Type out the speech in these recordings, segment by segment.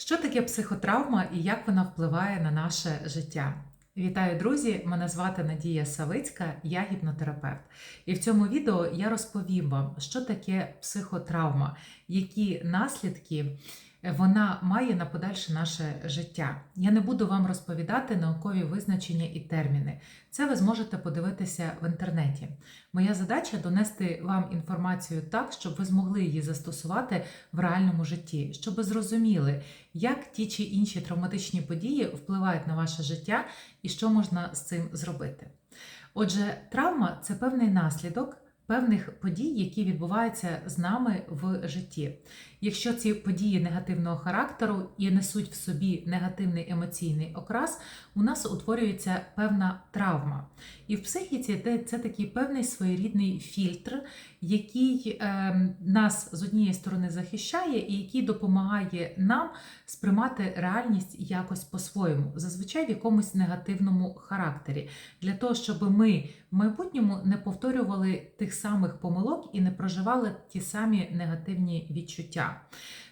Що таке психотравма і як вона впливає на наше життя? Вітаю, друзі! Мене звати Надія Савицька, я гіпнотерапевт. І в цьому відео я розповім вам, що таке психотравма, які наслідки вона має на подальше наше життя. Я не буду вам розповідати наукові визначення і терміни. Це ви зможете подивитися в інтернеті. Моя задача донести вам інформацію так, щоб ви змогли її застосувати в реальному житті, щоб ви зрозуміли, як ті чи інші травматичні події впливають на ваше життя і що можна з цим зробити. Отже, травма це певний наслідок. Певних подій, які відбуваються з нами в житті. Якщо ці події негативного характеру і несуть в собі негативний емоційний окрас, у нас утворюється певна травма. І в психіці це, такий певний своєрідний фільтр, який е, нас з однієї сторони захищає і який допомагає нам сприймати реальність якось по-своєму, зазвичай в якомусь негативному характері, для того, щоб ми в майбутньому не повторювали тих самих помилок і не проживали ті самі негативні відчуття.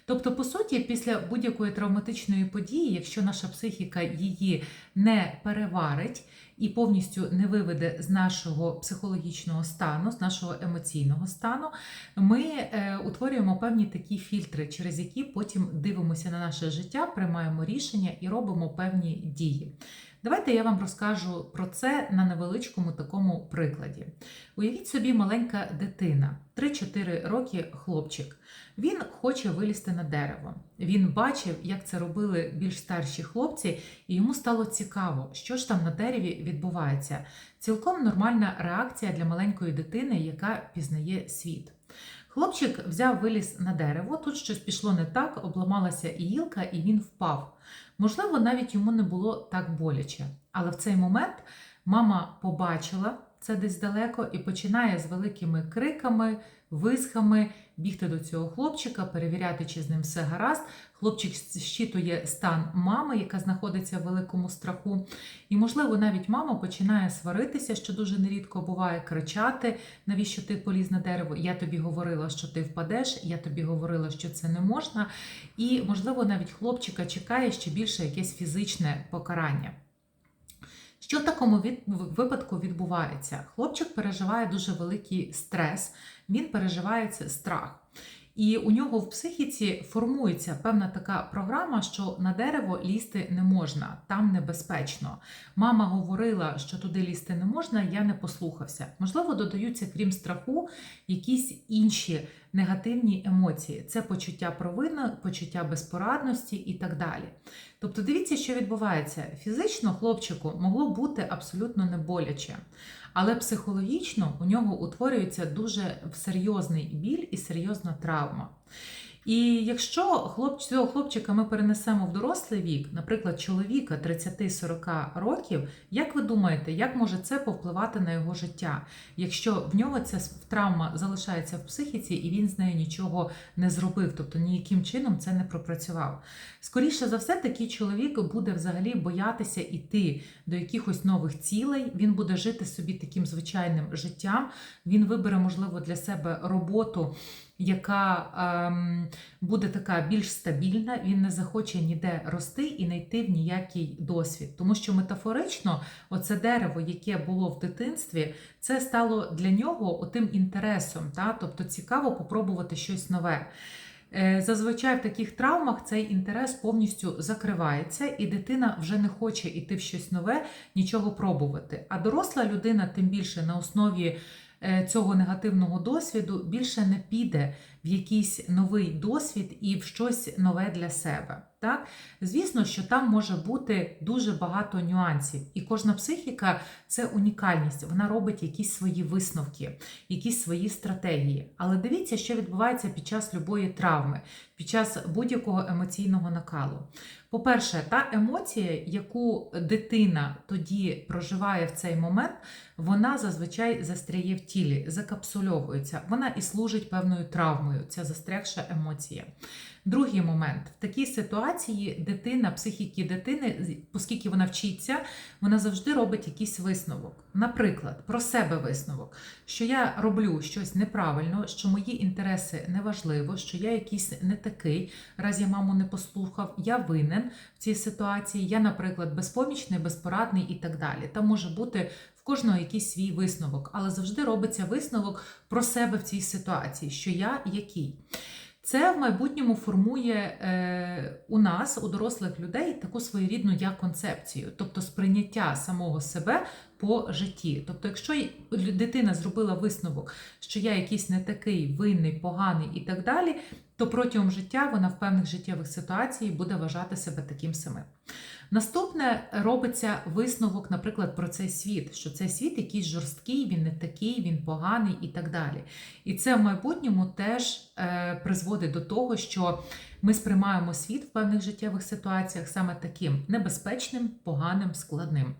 Тобто, по суті, після будь-якої травматичної події, якщо наша психіка її не переварить і повністю не виведе з нашого психологічного стану, з нашого емоційного стану, ми е, утворюємо певні такі фільтри, через які потім дивимося на наше життя, приймаємо рішення і робимо певні дії. Давайте я вам розкажу про це на невеличкому такому прикладі. Уявіть собі, маленька дитина, 3-4 роки хлопчик. Він хоче вилізти на дерево. Він бачив, як це робили більш старші хлопці, і йому стало цікаво, що ж там на дереві відбувається. Цілком нормальна реакція для маленької дитини, яка пізнає світ. Хлопчик взяв виліз на дерево, тут щось пішло не так, обламалася і гілка, і він впав. Можливо, навіть йому не було так боляче. Але в цей момент мама побачила це десь далеко і починає з великими криками, висхами бігти до цього хлопчика, перевіряти, чи з ним все гаразд. Хлопчик щитує стан мами, яка знаходиться в великому страху. І, можливо, навіть мама починає сваритися, що дуже нерідко буває, кричати, навіщо ти поліз на дерево. Я тобі говорила, що ти впадеш, я тобі говорила, що це не можна. І, можливо, навіть хлопчика чекає ще більше якесь фізичне покарання. Що в такому випадку відбувається? Хлопчик переживає дуже великий стрес, він переживає страх. І у нього в психіці формується певна така програма, що на дерево лізти не можна, там небезпечно. Мама говорила, що туди лізти не можна, я не послухався. Можливо, додаються, крім страху, якісь інші негативні емоції. Це почуття провини, почуття безпорадності і так далі. Тобто, дивіться, що відбувається. Фізично хлопчику могло бути абсолютно не боляче. Але психологічно у нього утворюється дуже серйозний біль і серйозна травма. І якщо хлоп, цього хлопчика ми перенесемо в дорослий вік, наприклад, чоловіка 30-40 років, як ви думаєте, як може це повпливати на його життя, якщо в нього ця травма залишається в психіці і він з нею нічого не зробив, тобто ніяким чином це не пропрацював? Скоріше за все, такий чоловік буде взагалі боятися йти до якихось нових цілей, він буде жити собі таким звичайним життям, він вибере, можливо, для себе роботу яка ем, буде така більш стабільна, він не захоче ніде рости і не йти в ніякий досвід. Тому що метафорично, оце дерево, яке було в дитинстві, це стало для нього отим інтересом, та? тобто цікаво попробувати щось нове. Е, зазвичай в таких травмах цей інтерес повністю закривається, і дитина вже не хоче йти в щось нове, нічого пробувати. А доросла людина, тим більше на основі цього негативного досвіду більше не піде в якийсь новий досвід і в щось нове для себе. Так? Звісно, що там може бути дуже багато нюансів, і кожна психіка це унікальність, вона робить якісь свої висновки, якісь свої стратегії. Але дивіться, що відбувається під час любої травми, під час будь-якого емоційного накалу. По-перше, та емоція, яку дитина тоді проживає в цей момент, вона зазвичай застряє в тілі, закапсульовується, вона і служить певною травмою, ця застрягша емоція. Другий момент в такій ситуації дитина, психіки дитини, оскільки вона вчиться, вона завжди робить якийсь висновок. Наприклад, про себе висновок, що я роблю щось неправильно, що мої інтереси неважливо, що я якийсь не такий, раз я маму не послухав, я винен в цій ситуації. Я, наприклад, безпомічний, безпорадний і так далі. Там може бути кожного якийсь свій висновок, але завжди робиться висновок про себе в цій ситуації, що я який. Це в майбутньому формує е, у нас, у дорослих людей, таку своєрідну я концепцію, тобто сприйняття самого себе по житті. Тобто, якщо дитина зробила висновок, що я якийсь не такий винний, поганий і так далі, то протягом життя вона в певних життєвих ситуаціях буде вважати себе таким самим. Наступне робиться висновок, наприклад, про цей світ, що цей світ якийсь жорсткий, він не такий, він поганий і так далі. І це в майбутньому теж е, призводить до того, що ми сприймаємо світ в певних життєвих ситуаціях саме таким небезпечним, поганим, складним.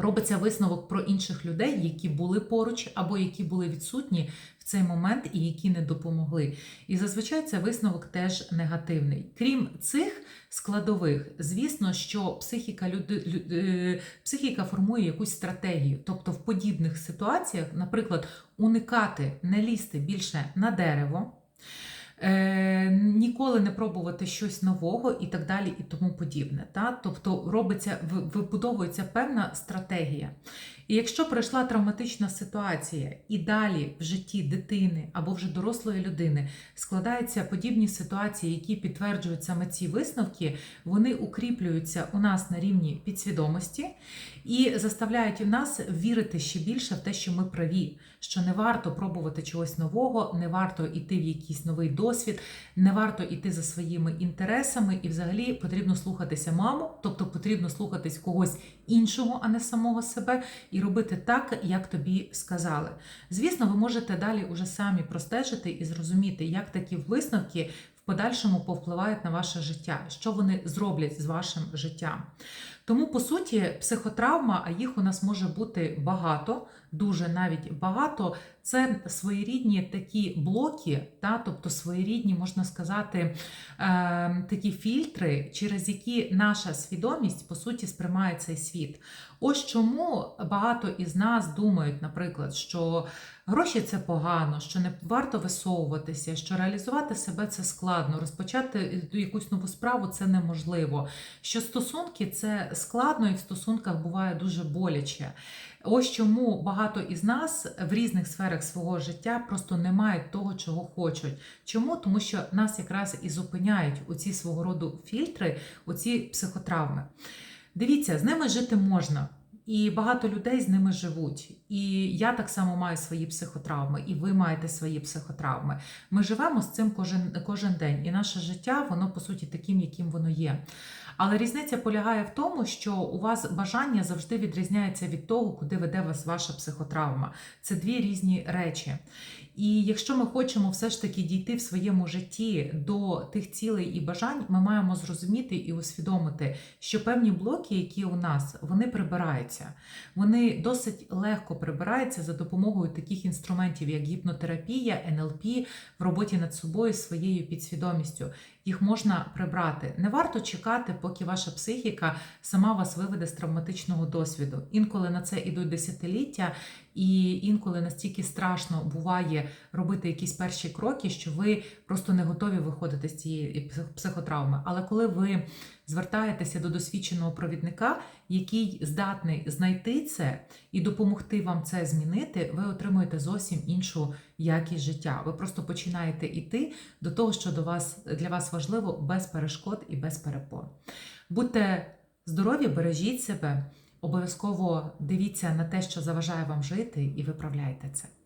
Робиться висновок про інших людей, які були поруч або які були відсутні в цей момент і які не допомогли. І зазвичай цей висновок теж негативний. Крім цих складових, звісно, що психіка люди, е, психіка формує якусь стратегію. Тобто в подібних ситуаціях, наприклад, уникати, не лізти більше на дерево. Е, ніколи не пробувати щось нового і так далі, і тому подібне. Та? Тобто робиться, вибудовується певна стратегія. І якщо пройшла травматична ситуація, і далі в житті дитини або вже дорослої людини складаються подібні ситуації, які підтверджують саме ці висновки, вони укріплюються у нас на рівні підсвідомості і заставляють нас вірити ще більше в те, що ми праві, що не варто пробувати чогось нового, не варто йти в якийсь новий досвід, не варто йти за своїми інтересами, і взагалі потрібно слухатися маму, тобто потрібно слухатись когось іншого, а не самого себе, і робити так, як тобі сказали. Звісно, ви можете далі уже самі простежити і зрозуміти, як такі висновки подальшому повпливають на ваше життя, що вони зроблять з вашим життям. Тому, по суті, психотравма, а їх у нас може бути багато, дуже навіть багато. Це своєрідні такі блоки, та, тобто своєрідні, можна сказати, е, такі фільтри, через які наша свідомість по суті сприймає цей світ. Ось чому багато із нас думають, наприклад, що гроші це погано, що не варто висовуватися, що реалізувати себе це складно, розпочати якусь нову справу це неможливо. Що стосунки це складно і в стосунках буває дуже боляче. Ось чому багато із нас в різних сферах свого життя просто не мають того, чого хочуть. Чому? Тому що нас якраз і зупиняють оці свого роду фільтри, оці психотравми. Дивіться, з ними жити можна. І багато людей з ними живуть. І я так само маю свої психотравми, і ви маєте свої психотравми. Ми живемо з цим кожен, кожен день, і наше життя, воно по суті таким, яким воно є. Але різниця полягає в тому, що у вас бажання завжди відрізняється від того, куди веде вас ваша психотравма. Це дві різні речі. І якщо ми хочемо все ж таки дійти в своєму житті до тих цілей і бажань, ми маємо зрозуміти і усвідомити, що певні блоки, які у нас, вони прибираються. Вони досить легко прибираються за допомогою таких інструментів, як гіпнотерапія, НЛП в роботі над собою своєю підсвідомістю. Їх можна прибрати. Не варто чекати, поки ваша психіка сама вас виведе з травматичного досвіду. Інколи на це ідуть десятиліття, і інколи настільки страшно буває робити якісь перші кроки, що ви просто не готові виходити з цієї псих- психотравми. Але коли ви звертаєтеся до досвідченого провідника, який здатний знайти це і допомогти вам це змінити, ви отримуєте зовсім іншу якість життя. Ви просто починаєте йти до того, що до вас для вас важливо без перешкод і без перепон. Будьте здорові, бережіть себе, обов'язково дивіться на те, що заважає вам жити, і виправляйте це.